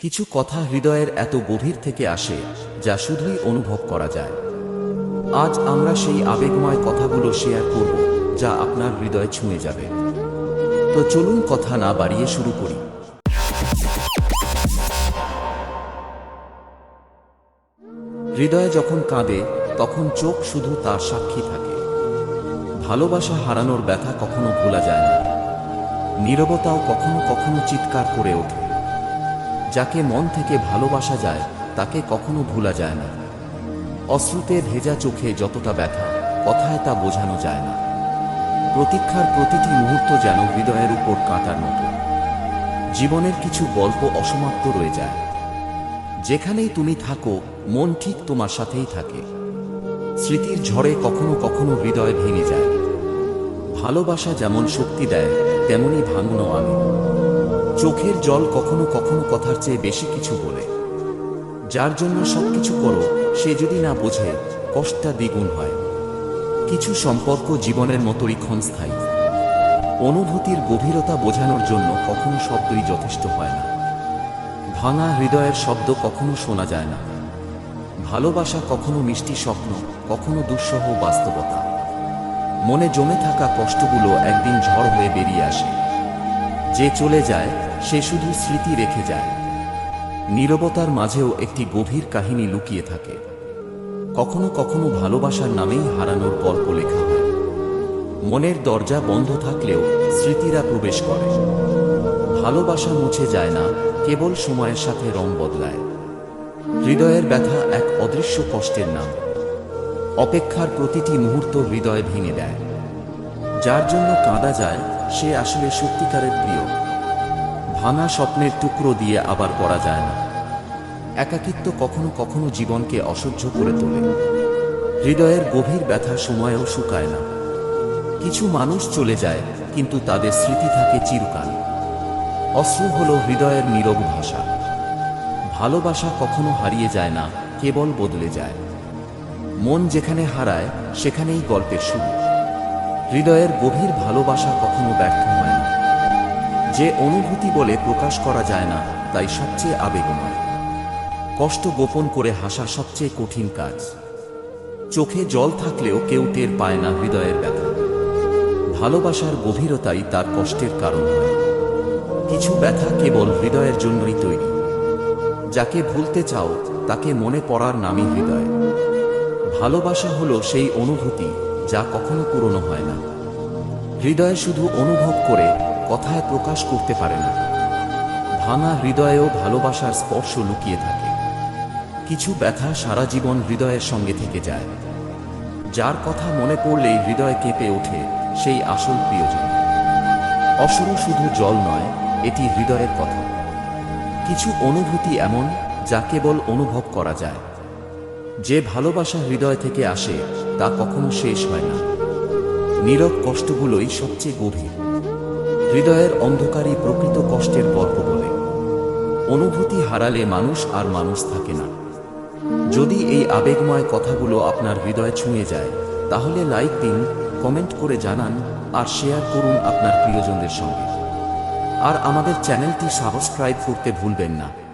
কিছু কথা হৃদয়ের এত গভীর থেকে আসে, যা শুধুই অনুভব করা যায়। আজ আমরা সেই আবেগময় কথাগুলো শেয়ার করব, যা আপনার হৃদয় ছুঁয়ে যাবে। তো চলুন কথা না বাড়িয়ে শুরু করি। হৃদয় যখন কাঁদে, তখন চোখ শুধু তার সাক্ষী থাকে। ভালোবাসা হারানোর ব্যথা কখনো ভোলা যায় না। নীরবতাও কখনো কখনো চিৎকার করে ওঠে। যাকে মন থেকে ভালোবাসা যায়, তাকে কখনো ভোলা যায় না। অশ্রুতে ভেজা চোখে যতটা ব্যথা, কথায় তা বোঝানো যায় না। প্রতীক্ষার প্রতিটি মুহূর্ত যেন হৃদয়ের উপর কাঁটার মতো। জীবনের কিছু গল্প অসমাপ্ত রয়ে যায়। যেখানেই তুমি থাকো, মন ঠিক তোমার সাথেই থাকে। স্মৃতির ঝড়ে কখনো কখনো হৃদয় ভেঙে যায়। ভালোবাসা যেমন শক্তি দেয়, তেমনি ভাঙনো আনে। চোখের জল কখনো কখনো কথার চেয়ে বেশি কিছু বলে। যার জন্য সবকিছু করো, সে যদি না বোঝে, কষ্টটা দ্বিগুণ হয়। কিছু সম্পর্ক জীবনের মতোই ক্ষণস্থায়ী। অনুভূতির গভীরতা বোঝানোর জন্য কখনো শব্দই যথেষ্ট হয় না। ভাঙা হৃদয়ের শব্দ কখনো শোনা যায় না। ভালোবাসা কখনো মিষ্টি স্বপ্ন, কখনো দুঃসহ বাস্তবতা। মনে জমে থাকা কষ্টগুলো একদিন ঝড় হয়ে বেরিয়ে আসে। যে চলে যায় সে শুধু স্মৃতি রেখে যায়। নীরবতার মাঝেও একটি গভীর কাহিনী লুকিয়ে থাকে। কখনো কখনো ভালোবাসার নামেই হারানোর গল্প লেখা হয়। মনের দরজা বন্ধ থাকলেও স্মৃতিরা প্রবেশ করে। ভালোবাসা মুছে যায় না, কেবল সময়ের সাথে রং বদলায়। হৃদয়ের ব্যথা এক অদৃশ্য কষ্টের নাম। অপেক্ষার প্রতিটি মুহূর্ত হৃদয় ভেঙে দেয়। যার জন্য কাঁদা যায়, সে আসলে সত্যিকারের প্রিয়। ভাঙা স্বপ্নের টুকরো দিয়ে আবার করা যায় না। একাকিত্ব কখনো কখনো জীবনকে অসহ্য করে তোলে। হৃদয়ের গভীর ব্যথা সময়েও শুকায় না। কিছু মানুষ চলে যায়, কিন্তু তাদের স্মৃতি থাকে চিরকাল। অশ্রু হল হৃদয়ের নীরব ভাষা। ভালোবাসা কখনো হারিয়ে যায় না, কেবল বদলে যায়। মন যেখানে হারায়, সেখানেই গল্পের শুরু। হৃদয়ের গভীর ভালোবাসা কখনো ব্যর্থ হয় না। যে অনুভূতি বলে প্রকাশ করা যায় না, তাই সবচেয়ে আবেগময়। কষ্ট গোপন করে হাসা সবচেয়ে কঠিন কাজ। চোখে জল থাকলেও কেউ টের পায় না হৃদয়ের ব্যথা। ভালোবাসার গভীরতাই তার কষ্টের কারণ হয়। কিছু ব্যথা কেবল হৃদয়ের জন্যই তৈরি। যাকে ভুলতে চাও, তাকে মনে পড়ার নামই হৃদয়। ভালোবাসা হলো সেই অনুভূতি যা কখনো পুরনো হয় না। হৃদয় শুধু অনুভব করে কথায় প্রকাশ করতে পারে না। ভাঙা হৃদয়েও ভালোবাসার স্পর্শ লুকিয়ে থাকে। কিছু ব্যথা সারা জীবন হৃদয়ের সঙ্গে থেকে যায়। যার কথা মনে পড়লেই হৃদয় কেঁপে ওঠে সেই আসল প্রিয়জন। অসরু শুধু জল নয়, এটি হৃদয়ের কথা। কিছু অনুভূতি এমন যা কেবল অনুভব করা যায়। যে ভালোবাসা হৃদয় থেকে আসে তা কখনো শেষ হয় না। নীরব কষ্টগুলোই সবচেয়ে গভীর। হৃদয়ের অন্ধকারই প্রকৃত কষ্টের গল্প বলে। অনুভূতি হারালে মানুষ আর মানুষ থাকে না। যদি এই আবেগময় কথাগুলো আপনার হৃদয় ছুঁয়ে যায়, তাহলে লাইক দিন, কমেন্ট করে জানান, আর শেয়ার করুন আপনার প্রিয়জনদের সঙ্গে। আর আমাদের চ্যানেলটি সাবস্ক্রাইব করতে ভুলবেন না।